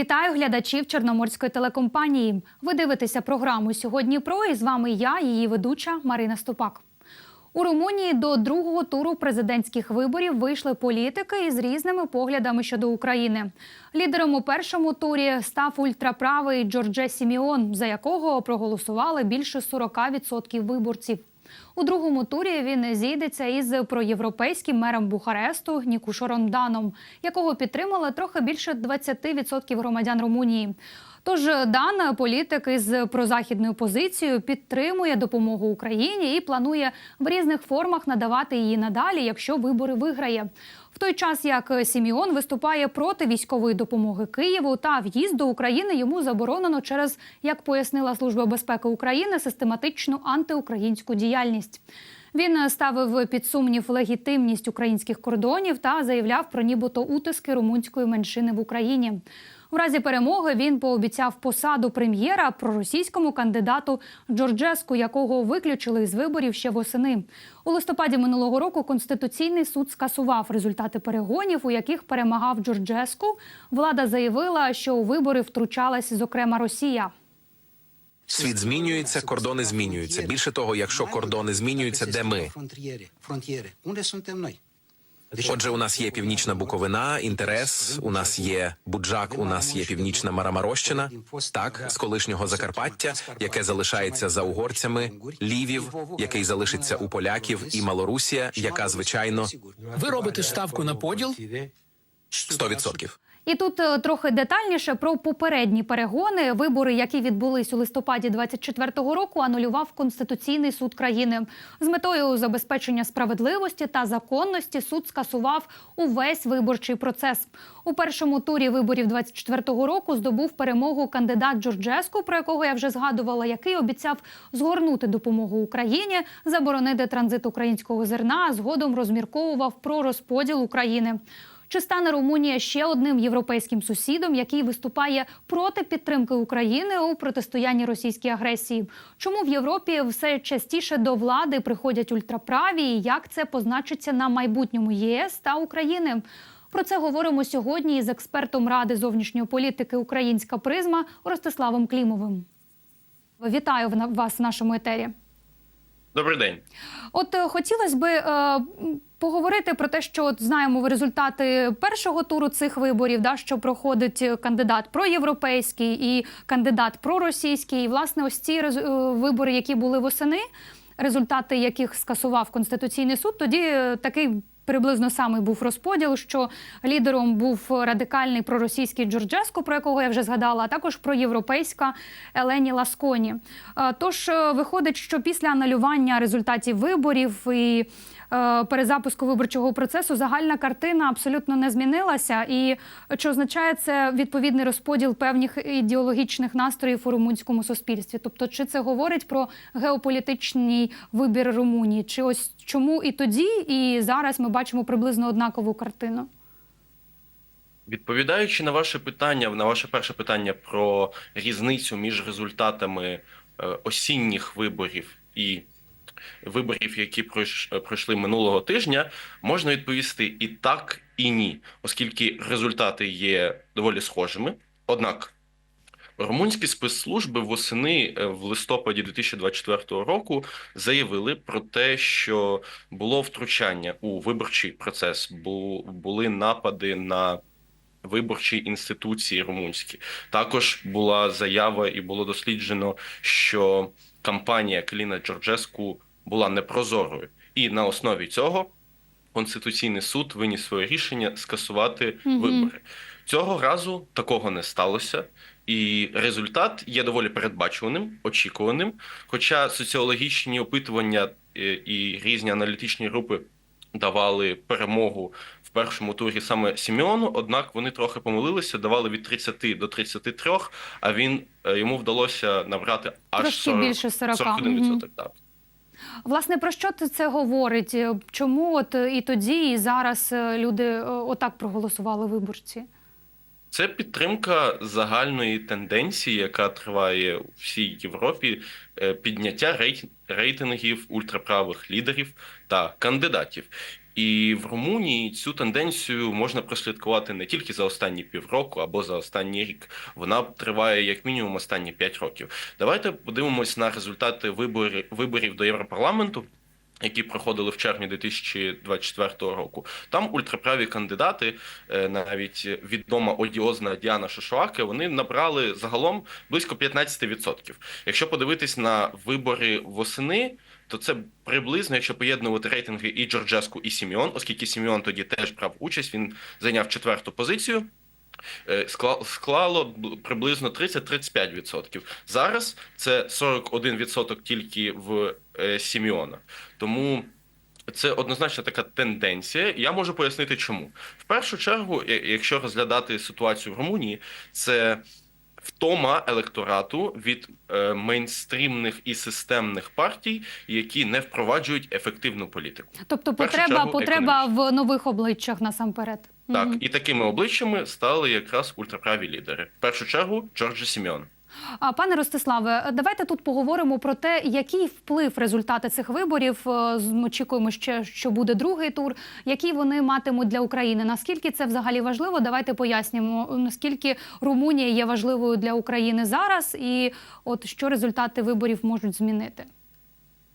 Вітаю глядачів Чорноморської телекомпанії. Ви дивитеся програму сьогодні. Про і з вами я, її ведуча Марина Ступак. У Румунії до другого туру президентських виборів вийшли політики із різними поглядами щодо України. Лідером у першому турі став ультраправий Джордже Сіміон, за якого проголосували більше 40% виборців. У другому турі він зійдеться із проєвропейським мером Бухаресту Нікушором Даном, якого підтримали трохи більше 20% громадян Румунії. Тож Дан, політик із прозахідною позицією, підтримує допомогу Україні і планує в різних формах надавати її надалі, якщо вибори виграє. Той час як Сіміон виступає проти військової допомоги Києву та в'їзд до України йому заборонено через, як пояснила Служба безпеки України, систематичну антиукраїнську діяльність. Він ставив під сумнів легітимність українських кордонів та заявляв про нібито утиски румунської меншини в Україні. В разі перемоги він пообіцяв посаду прем'єра проросійському кандидату Джорджеску, якого виключили з виборів ще восени. У листопаді минулого року Конституційний суд скасував результати перегонів, у яких перемагав Джорджеску. Влада заявила, що у вибори втручалась зокрема Росія. Світ змінюється, кордони змінюються. Більше того, якщо кордони змінюються, де ми? Отже, у нас є північна Буковина, інтерес. У нас є Буджак, у нас є північна Марамарощина, так з колишнього Закарпаття, яке залишається за угорцями, Лівів, який залишиться у поляків, і Малорусія, яка звичайно Ви робите ставку на поділ? 100%. І тут е, трохи детальніше про попередні перегони. Вибори, які відбулись у листопаді 24-го року, анулював Конституційний суд країни. З метою забезпечення справедливості та законності суд скасував увесь виборчий процес. У першому турі виборів 24-го року здобув перемогу кандидат Джорджеску, про якого я вже згадувала, який обіцяв згорнути допомогу Україні, заборонити транзит українського зерна, а згодом розмірковував про розподіл України. Чи стане Румунія ще одним європейським сусідом, який виступає проти підтримки України у протистоянні російській агресії? Чому в Європі все частіше до влади приходять ультраправі? І як це позначиться на майбутньому єС та України? Про це говоримо сьогодні із експертом Ради зовнішньої політики Українська призма Ростиславом Клімовим. Вітаю вас в нашому етері. Добрий день. От е, хотілося би е, поговорити про те, що от знаємо результати першого туру цих виборів, да, що проходить е, кандидат проєвропейський і кандидат проросійський. І, власне, ось ці рез- е, вибори, які були восени, результати яких скасував Конституційний суд, тоді такий. Приблизно самий був розподіл, що лідером був радикальний проросійський Джорджеско, про якого я вже згадала, а також проєвропейська Елені Ласконі. Е, Тож е, виходить, що після анулювання результатів виборів і перезапуску виборчого процесу загальна картина абсолютно не змінилася. І чи означає це відповідний розподіл певних ідеологічних настроїв у румунському суспільстві? Тобто, чи це говорить про геополітичний вибір Румунії? Чи ось чому і тоді, і зараз ми бачимо приблизно однакову картину? Відповідаючи на ваше питання, на ваше перше питання про різницю між результатами е, осінніх виборів і виборів, які пройш- пройшли минулого тижня, можна відповісти і так, і ні, оскільки результати є доволі схожими. Однак румунські спецслужби восени е, в листопаді 2024 року заявили про те, що було втручання у виборчий процес, бу- були напади на виборчі інституції румунські. Також була заява і було досліджено, що кампанія Кліна Джорджеску була непрозорою, і на основі цього Конституційний суд виніс своє рішення скасувати Мгм. вибори. Цього разу такого не сталося, і результат є доволі передбачуваним, очікуваним. Хоча соціологічні опитування е, і різні аналітичні групи давали перемогу в першому турі саме Сімеону, однак вони трохи помилилися, давали від 30 до 33, а він е, йому вдалося набрати аж 40, більше 40. 41%. Так. Власне, про що це говорить? Чому от і тоді, і зараз е, люди е, отак проголосували виборці? Це підтримка загальної тенденції, яка триває у всій Європі, е, підняття рейтингів ультраправих лідерів та кандидатів. І в Румунії цю тенденцію можна прослідкувати не тільки за останні півроку або за останній рік. Вона триває як мінімум останні 5 років. Давайте подивимось на результати виборів, виборів до Європарламенту. Які проходили в червні 2024 року, там ультраправі кандидати, е, навіть відома одіозна Діана Шишуаке, вони набрали загалом близько 15%. Якщо подивитись на вибори восени, то це приблизно, якщо поєднувати рейтинги і Джорджеску, і Сіміон, оскільки Сіміон тоді теж брав участь, він зайняв четверту позицію. е, скла- Склало приблизно 30-35%. Зараз це 41% тільки в е, Сіміона. Тому це однозначно така тенденція. Я можу пояснити, чому. В першу чергу, якщо розглядати ситуацію в Румунії, це втома електорату від е, мейнстрімних і системних партій, які не впроваджують ефективну політику. Тобто потреба, чергу, потреба в нових обличчях насамперед. Так, угу. і такими обличчями стали якраз ультраправі лідери. В першу чергу Джорджі Сіміон. Пане Ростиславе, давайте тут поговоримо про те, який вплив результати цих виборів. е, Ми очікуємо ще, що буде другий тур. Які вони матимуть для України? Наскільки це взагалі важливо? Давайте пояснимо, наскільки Румунія є важливою для України зараз, і от що результати виборів можуть змінити.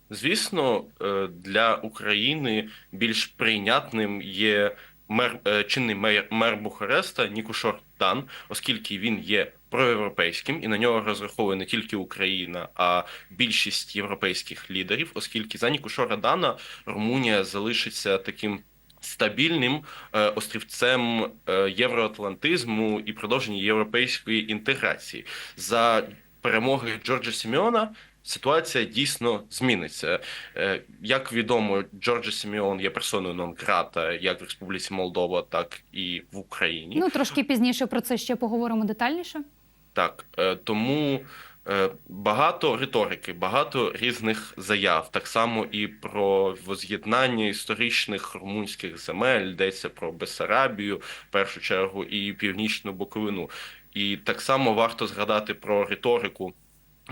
Звісно, е, для України більш прийнятним є мер е, чинний мер, мер Бухареста Нікушор Дан, оскільки він є проєвропейським і на нього розраховує не тільки Україна, а більшість європейських лідерів, оскільки за Нікушора Дана Румунія залишиться таким. Стабільним е, острівцем е, євроатлантизму і продовження європейської інтеграції за перемоги Джорджа Сімеона ситуація дійсно зміниться. Е, Як відомо, Джорджа Сімеон є персоною нон грата як в Республіці Молдова, так і в Україні. Ну трошки пізніше про це ще поговоримо детальніше. Так, е, тому е, багато риторики, багато різних заяв, так само і про воз'єднання історичних румунських земель, йдеться про Бесарабію, в першу чергу, і Північну Буковину. І так само варто згадати про риторику.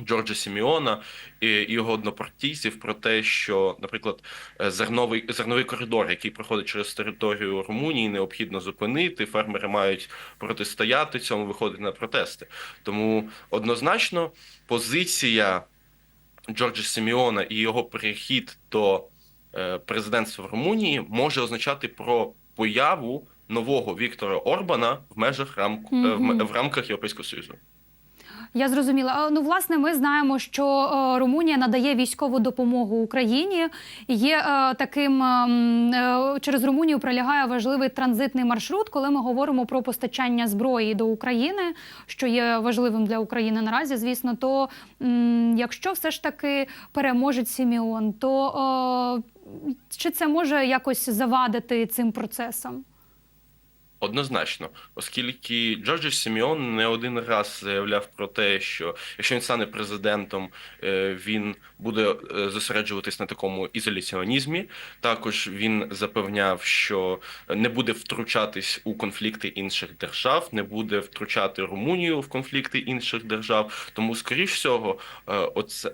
Джорджа Сіміона і його однопартійців про те, що, наприклад, е, зерновий зерновий коридор, який проходить через територію Румунії, необхідно зупинити. Фермери мають протистояти цьому, виходити на протести. Тому однозначно позиція Джорджа Сіміона і його перехід до е, президентства в Румунії може означати про появу нового Віктора Орбана в межах рамк, е, в, в рамках Європейського Союзу. Я зрозуміла. Ну, власне, ми знаємо, що е, Румунія надає військову допомогу Україні. Є е, таким ем, е, через Румунію пролягає важливий транзитний маршрут, коли ми говоримо про постачання зброї до України, що є важливим для України наразі. Звісно, то якщо все ж таки переможе Сіміон, то чи це може якось завадити цим процесам? Однозначно, оскільки Джорджі Сіміон не один раз заявляв про те, що якщо він стане президентом, е, він буде е, зосереджуватись на такому ізоляціонізмі. Також він запевняв, що не буде втручатись у конфлікти інших держав, не буде втручати Румунію в конфлікти інших держав. Тому, скоріш всього, е,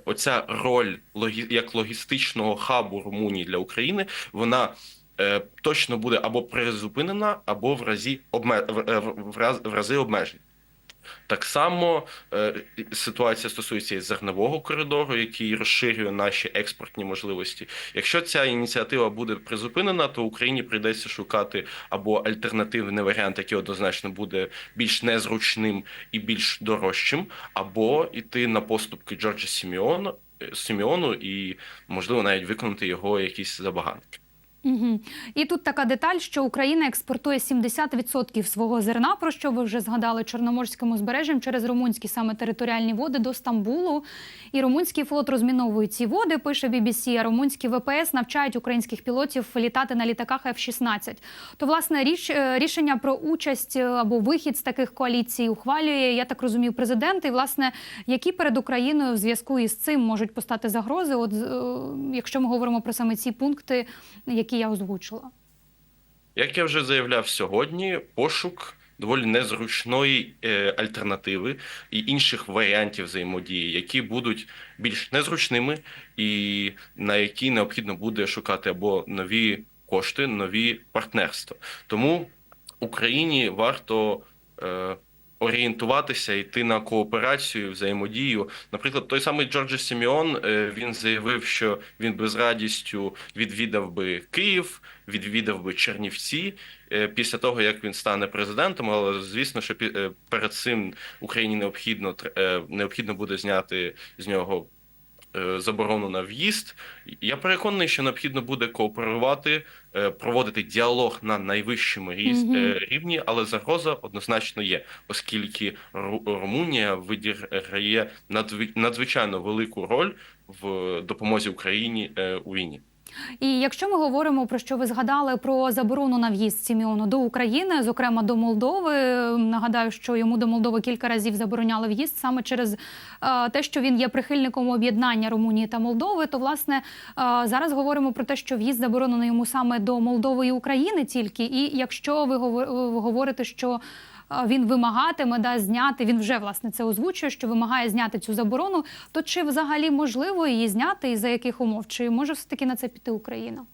оця, роль як логістичного хабу Румунії для України, вона точно буде або призупинена, або в разі обме... в, е, рази обмежень. Так само е, ситуація стосується і зернового коридору, який розширює наші експортні можливості. Якщо ця ініціатива буде призупинена, то Україні прийдеться шукати або альтернативний варіант, який однозначно буде більш незручним і більш дорожчим, або йти на поступки Джорджа Сіміону, Сіміону і можливо навіть виконати його якісь забаганки. Угу. І тут така деталь, що Україна експортує 70% свого зерна, про що ви вже згадали Чорноморським узбережжям через румунські саме територіальні води до Стамбулу. І румунський флот розміновує ці води, пише BBC, а румунські ВПС навчають українських пілотів літати на літаках F-16. То власне річ е, рішення про участь е, або вихід з таких коаліцій ухвалює, я так розумію, президент. І власне, які перед Україною в зв'язку із цим можуть постати загрози? От е, якщо ми говоримо про саме ці пункти, які я озвучила. Як я вже заявляв сьогодні, пошук доволі незручної е, альтернативи і інших варіантів взаємодії, які будуть більш незручними, і на які необхідно буде шукати або нові коштує нові партнерства. Тому Україні варто е, орієнтуватися, йти на кооперацію, взаємодію. Наприклад, той самий Джорджі Сіміон е, він заявив, що він би з радістю відвідав би Київ, відвідав би Чернівці е, після того, як він стане президентом. Але звісно, що е, перед цим Україні необхідно необхідно буде зняти з нього. Е, Заборону на в'їзд. Я переконаний, що необхідно буде кооперувати, е, проводити діалог на найвищому е, рівні, але загроза однозначно є, оскільки Ру- Румунія відіграє надзвичайно велику роль в допомозі Україні у війні. І якщо ми говоримо про що ви згадали про заборону на в'їзд Сіміону до України, зокрема до Молдови, нагадаю, що йому до Молдови кілька разів забороняли в'їзд саме через е, те, що він є прихильником об'єднання Румунії та Молдови. То власне е, зараз говоримо про те, що в'їзд заборонено йому саме до Молдови і України тільки. І якщо ви говор- говорите, що він вимагатиме да зняти. Він вже власне це озвучує, що вимагає зняти цю заборону. То чи взагалі можливо її зняти і за яких умов? Чи може все таки на це піти Україна?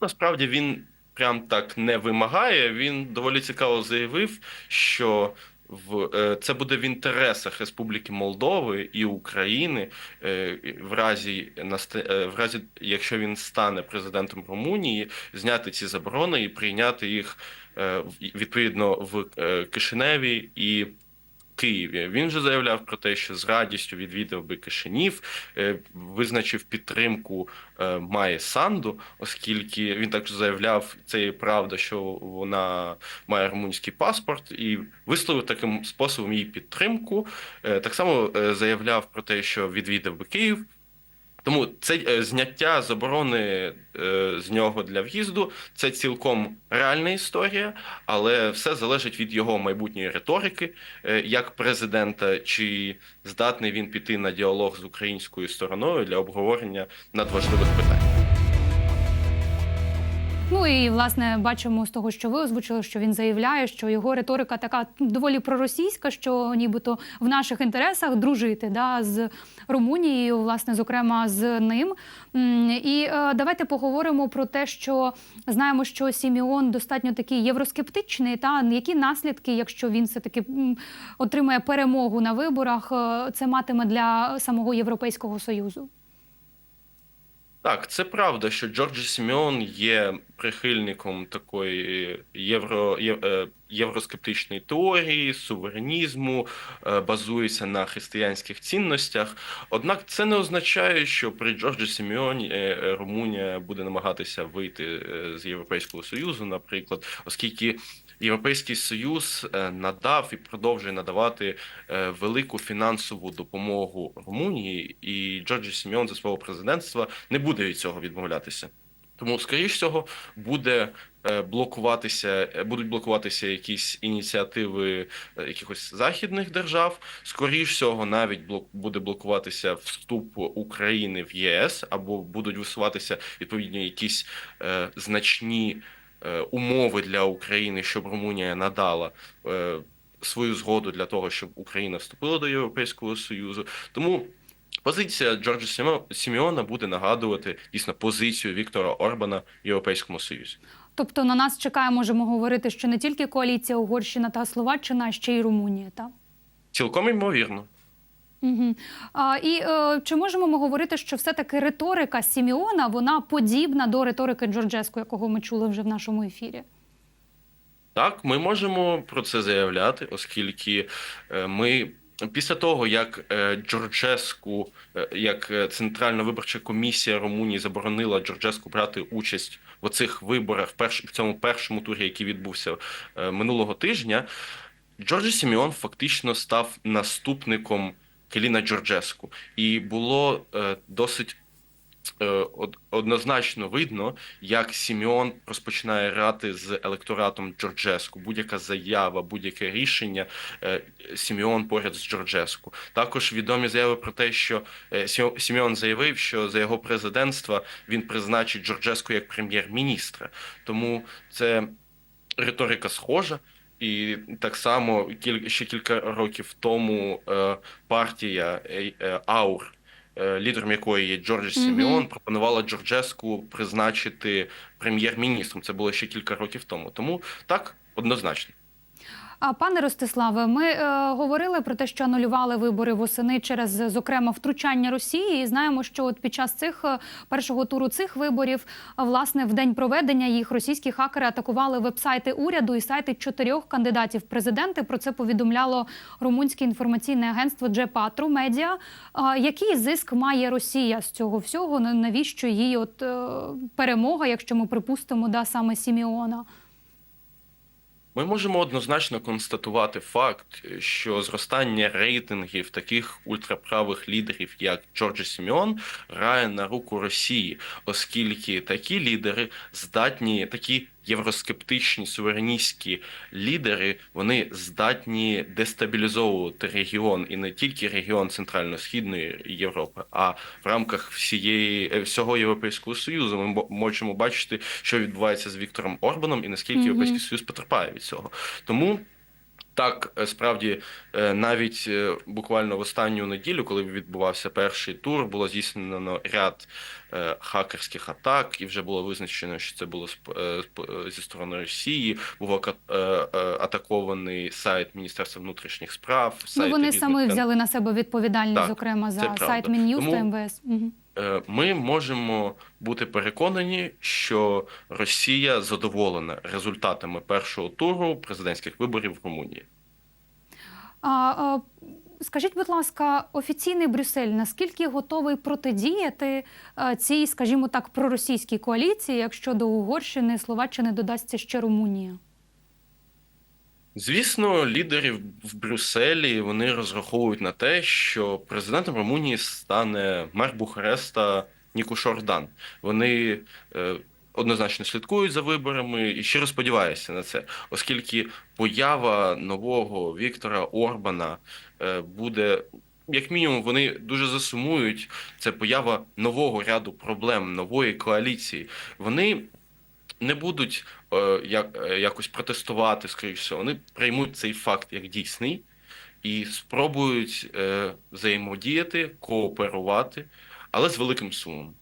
Насправді він прям так не вимагає. Він доволі цікаво заявив, що в е, це буде в інтересах Республіки Молдови і України е, в разі е, в разі, якщо він стане президентом Румунії, зняти ці заборони і прийняти їх відповідно в е, Кишиневі і. Києві він же заявляв про те, що з радістю відвідав би Кишинів, е, визначив підтримку е, має Санду, оскільки він також заявляв, це і правда, що вона має румунський паспорт, і висловив таким способом її підтримку. Е, Так само е, заявляв про те, що відвідав би Київ. Тому це е, зняття заборони е, з нього для в'їзду це цілком реальна історія, але все залежить від його майбутньої риторики е, як президента, чи здатний він піти на діалог з українською стороною для обговорення надважливих питань. Ну і власне бачимо з того, що ви озвучили, що він заявляє, що його риторика така доволі проросійська, що нібито в наших інтересах дружити да, з Румунією, власне, зокрема з ним. І е, давайте поговоримо про те, що знаємо, що Сіміон достатньо такий євроскептичний. Та які наслідки, якщо він все таки отримає перемогу на виборах, е, це матиме для самого Європейського союзу. Так, це правда, що Джорджі Сімеон є прихильником такої євро, е, євроскептичної теорії, суверенізму, е, базується на християнських цінностях. Однак це не означає, що при Джорджі Сімеоні е, Румунія буде намагатися вийти з Європейського Союзу, наприклад, оскільки Європейський Союз е, надав і продовжує надавати е, велику фінансову допомогу Румунії, і Джорджі Сімеон за свого президентства не буде від цього відмовлятися. Тому, скоріш всього, буде е, блокуватися, будуть блокуватися якісь ініціативи якихось західних держав. Скоріш всього, навіть блок буде блокуватися вступ України в ЄС, або будуть висуватися відповідні якісь е, значні умови для України, щоб Румунія надала. Е, Свою згоду для того, щоб Україна вступила до Європейського Союзу, тому Позиція Джорджа Сімеона буде нагадувати дійсно позицію Віктора Орбана в Європейському Союзі. Тобто на нас чекає, можемо говорити, що не тільки коаліція Угорщина та Словаччина, а ще й Румунія. Так? Цілком ймовірно. Угу. А, і е, чи можемо ми говорити, що все-таки риторика Сіміона вона подібна до риторики Джорджеску, якого ми чули вже в нашому ефірі? Так, ми можемо про це заявляти, оскільки е, ми після того, як е, Джорджеску, е, як Центральна виборча комісія Румунії заборонила Джорджеску брати участь в оцих виборах, в цьому першому турі, який відбувся минулого тижня, Джорджі Сімеон фактично став наступником Келіна Джорджеску, і було е, досить е, однозначно видно, як Сімеон розпочинає грати з електоратом Джорджеску. Будь-яка заява, будь-яке рішення е, Сімеон поряд з Джорджеску. Також відомі заяви про те, що е, Сімеон заявив, що за його президентства він призначить Джорджеску як прем'єр-міністра. Тому це риторика схожа. І так само ще кілька років тому е, партія е, е, Аур лідером якої є Джордж Сіміон, пропонувала Джорджеску призначити прем'єр-міністром. Це було ще кілька років тому. Тому так однозначно. А пане Ростиславе, ми е, говорили про те, що анулювали вибори восени через, зокрема, втручання Росії. І знаємо, що от під час цих е, першого туру цих виборів, власне, в день проведення їх російські хакери атакували вебсайти уряду і сайти чотирьох кандидатів президенти. Про це повідомляло румунське інформаційне агентство Джепатру Медіа. А, який зиск має Росія з цього всього? На- Навіщо їй от е, перемога, якщо ми припустимо, да саме Сіміона? Ми можемо однозначно констатувати факт, що зростання рейтингів таких ультраправих лідерів, як Джорджі Сіміон, грає на руку Росії, оскільки такі лідери здатні, такі євроскептичні сувереністські лідери, вони здатні дестабілізовувати регіон і не тільки регіон Центрально-Східної Європи, а в рамках всієї е, всього Європейського союзу. Ми можемо бачити, що відбувається з Віктором Орбаном і наскільки Мгм. Європейський Союз потерпає від цього. Тому так, е, справді, е, навіть е, буквально в останню неділю, коли відбувався перший тур, було здійснено ряд хакерських атак, і вже було визначено, що це було зі сторони Росії. Був атакований сайт Міністерства внутрішніх справ. Ну, вони різних самі взяли на себе відповідальність, Так, зокрема, за сайт Тому- МВС. Угу. Е, Ми можемо бути переконані, що Росія задоволена результатами першого туру президентських виборів в Румунії. А, а, скажіть, будь ласка, офіційний Брюссель наскільки готовий протидіяти цій, скажімо так, проросійській коаліції, якщо до Угорщини, Словаччини додасться ще Румунія? Звісно, лідери в Брюсселі вони розраховують на те, що президентом Румунії стане мер Бухареста Нікуш Ордан. Вони е, однозначно слідкують за виборами і щиро сподіваюся на це, оскільки поява нового Віктора Орбана е, буде. Як мінімум, вони дуже засумують. Це поява нового ряду проблем, нової коаліції. Вони не будуть е, як, е, якось протестувати, скоріш всього, вони приймуть цей факт як дійсний і спробують е, взаємодіяти, кооперувати, але з великим сумом.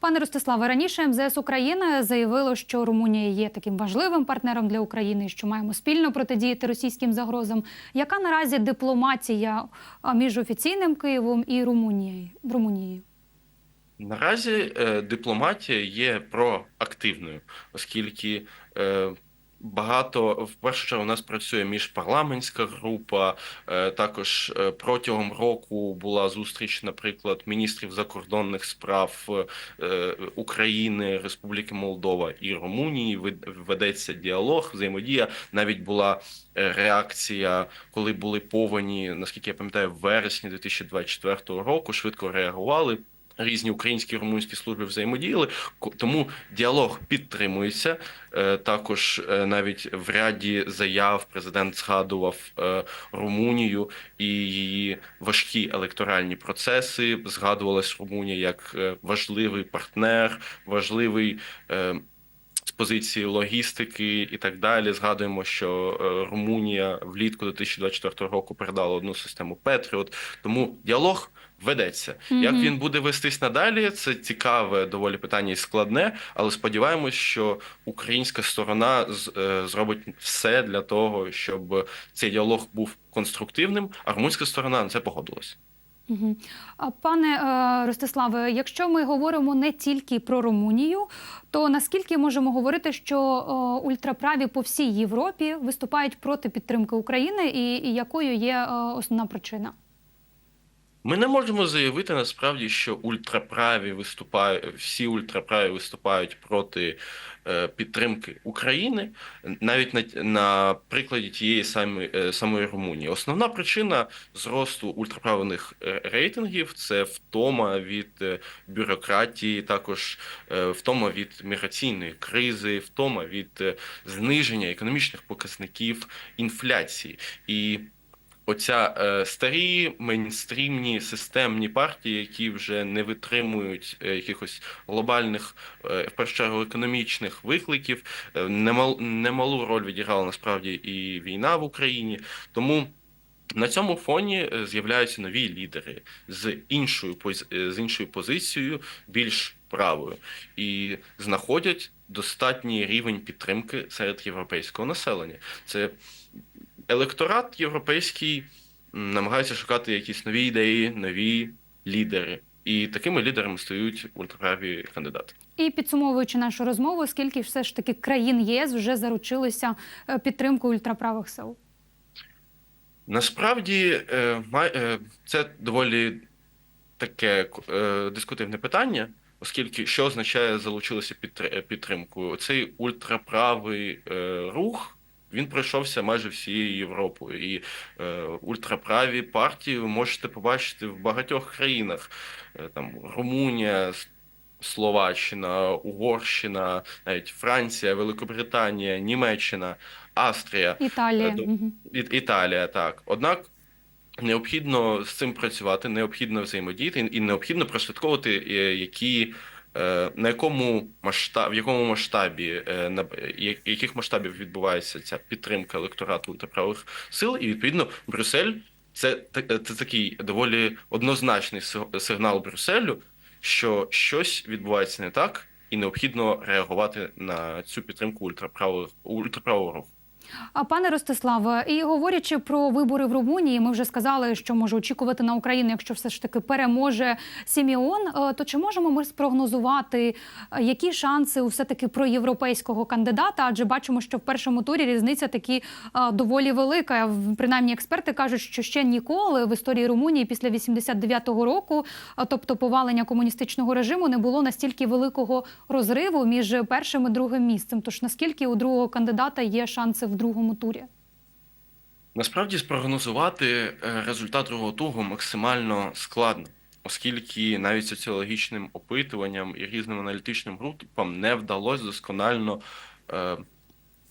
Пане Ростиславе, раніше МЗС України заявило, що Румунія є таким важливим партнером для України, що маємо спільно протидіяти російським загрозам. Яка наразі дипломатія між офіційним Києвом і Румунією? Румунією? Наразі е, дипломатія є проактивною, оскільки е, багато в першу чергу у нас працює міжпарламентська група. Е, також е, протягом року була зустріч, наприклад, міністрів закордонних справ е, України, Республіки Молдова і Румунії. Вед- Ведеться діалог, взаємодія. Навіть була е, реакція, коли були повені, наскільки я пам'ятаю, в вересні 2024 року. Швидко реагували. Різні українські і румунські служби взаємодіяли, тому діалог підтримується. Е, Також е, навіть в ряді заяв президент згадував е, Румунію і її важкі електоральні процеси. Згадувалась Румунія як важливий партнер, важливий. З позиції логістики і так далі згадуємо, що Румунія влітку 2024 року передала одну систему Петріот. Тому діалог ведеться. Як він буде вестись надалі? Це цікаве доволі питання і складне, але сподіваємось, що українська сторона з- е, зробить все для того, щоб цей діалог був конструктивним, а румунська сторона на це погодилась. Пане е, Ростиславе, якщо ми говоримо не тільки про Румунію, то наскільки можемо говорити, що е, ультраправі по всій Європі виступають проти підтримки України, і, якою є основна причина? Ми не можемо заявити насправді, що ультраправі виступають, всі ультраправі виступають проти е, підтримки України, навіть на, на прикладі тієї самої, е, самої Румунії. Основна причина зросту ультраправних е, рейтингів це втома від е, бюрократії, також втома від міграційної кризи, втома від зниження економічних показників інфляції. І Оця е, старі мейнстрімні системні партії, які вже не витримують е, якихось глобальних, е, в першу чергу, економічних викликів, е, немал, немалу роль відіграла насправді і війна в Україні. Тому На цьому фоні е, з'являються нові лідери з іншою е, з іншою позицією, більш правою, і знаходять достатній рівень підтримки серед європейського населення. Це електорат європейський намагається шукати якісь нові ідеї, нові лідери. І такими лідерами стають ультраправі кандидати. І підсумовуючи нашу розмову, скільки все ж таки країн єС вже заручилися е, підтримкою ультраправих сил? Насправді е, е, це доволі таке дискутивне питання, оскільки що означає залучилися підтр- підтримкою? Цей ультраправий рух він пройшовся майже всією Європою, і е, ультраправі партії ви можете побачити в багатьох країнах. Е, Там Румунія, Словаччина, Угорщина, навіть Франція, Великобританія, Німеччина, Австрія. Італія. Е, до- І- Італія, так. Однак необхідно з цим працювати, необхідно взаємодіяти і необхідно прослідковувати, е, які. Е, На якому масштаб, в якому масштабі е, на яких масштабів відбувається ця підтримка електорату ультраправих сил, і відповідно Брюссель це, та- це такий доволі однозначний си- сигнал Брюсселю, що щось відбувається не так, і необхідно реагувати на цю підтримку ультраправого ультраправого руху. А пане Ростиславе, і говорячи про вибори в Румунії, ми вже сказали, що може очікувати на Україну, якщо все ж таки переможе Сіміон. Е, То чи можемо ми спрогнозувати, е, які шанси у все таки проєвропейського кандидата? Адже бачимо, що в першому турі різниця таки е, доволі велика. Принаймні, експерти кажуть, що ще ніколи в історії Румунії після 89-го року, тобто повалення комуністичного режиму, не було настільки великого розриву між першим і другим місцем. Тож наскільки у другого кандидата є шанси в другому турі? Насправді спрогнозувати е, результат другого туру максимально складно, оскільки навіть соціологічним опитуванням і різним аналітичним групам не вдалося досконально, е,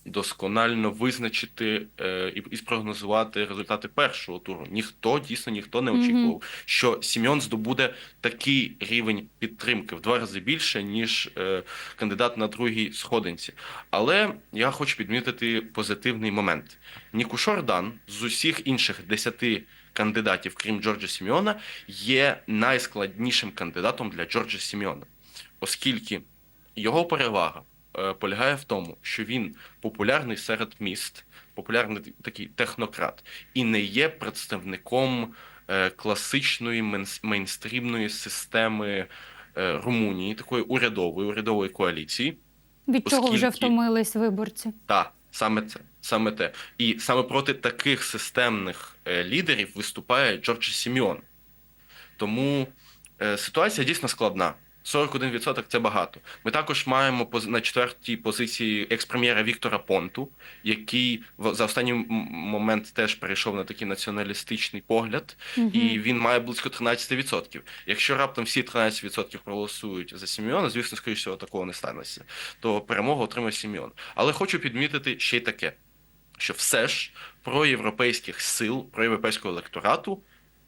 досконально визначити е, і, і спрогнозувати результати першого туру. Ніхто дійсно ніхто не очікував, що Сім'йон здобуде такий рівень підтримки в два рази більше, ніж е, кандидат на другій сходинці. Але я хочу підмітити позитивний момент. Ніку Шордан з усіх інших десяти кандидатів, крім Джорджа Сіміона, є найскладнішим кандидатом для Джорджа Сіміона, оскільки його перевага полягає в тому, що він популярний серед міст, популярний такий технократ, і не є представником е, класичної мейнстрімної системи е, Румунії, такої урядової урядової коаліції. Від чого вже втомились виборці? Так, саме це, саме те. І саме проти таких системних е, лідерів виступає Джордж Сіміон. Тому е, ситуація дійсно складна. 41% це багато. Ми також маємо на четвертій позиції екс-прем'єра Віктора Понту, який за останній момент теж перейшов на такий націоналістичний погляд, Мгм. і він має близько 13%. Якщо раптом всі 13% проголосують за Сімеона, звісно, скоріше всього, такого не станеться, то перемогу отримає Сімеон. Але хочу підмітити ще й таке, що все ж про європейських сил, про європейського електорату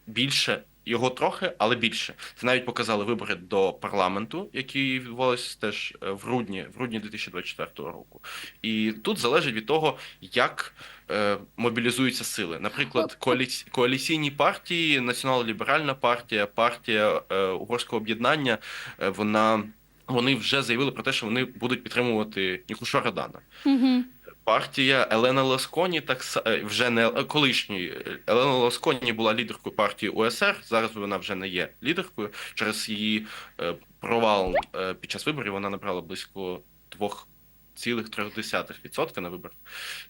більше. Його трохи, але більше. Це навіть показали вибори до парламенту, які відбувалися теж е, в грудні, в грудні 2024 року. І тут залежить від того, як е, мобілізуються сили. Наприклад, коаліці... коаліційні партії, націонал-ліберальна партія, партія е, угорського об'єднання, е, вона вони вже заявили про те, що вони будуть підтримувати Нікуша Радана. Мгм. Партія Елена Ласконі, так е, вже не е, колишньої Елена Ласконі була лідеркою партії УСР. Зараз вона вже не є лідеркою. Через її е, провал е, під час виборів вона набрала близько 2,3% на виборах.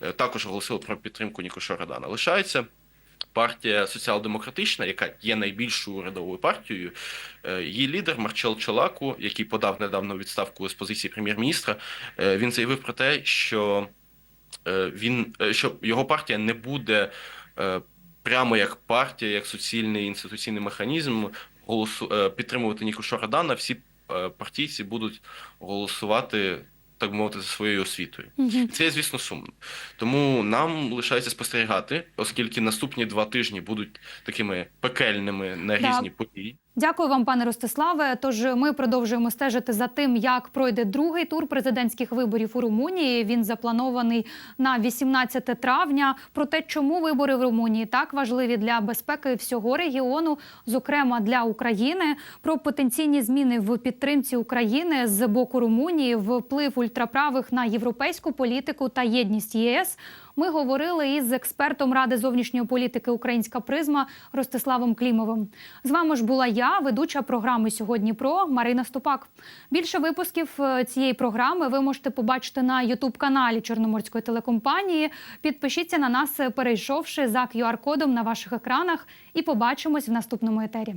Е, Також оголосили про підтримку Нікоша Радана. Лишається. Партія соціал-демократична, яка є найбільшою урядовою партією, е, її лідер Марчел Чолаку, який подав недавно відставку з позиції прем'єр-міністра, е, він заявив про те, що е, він е, що його партія не буде е, прямо як партія, як суцільний інституційний механізм голосу е, підтримувати Нікоша Радана. Всі е, партійці будуть голосувати. Так би мовити, за своєю освітою. Мгм. Це, звісно, сумно. Тому нам лишається спостерігати, оскільки наступні два тижні будуть такими пекельними на різні події. Дякую вам, пане Ростиславе. Тож ми продовжуємо стежити за тим, як пройде другий тур президентських виборів у Румунії. Він запланований на 18 травня. Про те, чому вибори в Румунії так важливі для безпеки всього регіону, зокрема для України, про потенційні зміни в підтримці України з боку Румунії, вплив ультраправих на європейську політику та єдність ЄС. Ми говорили із експертом Ради зовнішньої політики Українська призма Ростиславом Клімовим. З вами ж була я, ведуча програми сьогодні про Марина Ступак. Більше випусків е, цієї програми ви можете побачити на Ютуб каналі Чорноморської телекомпанії. Підпишіться на нас, перейшовши за QR-кодом на ваших екранах, і побачимось в наступному етері.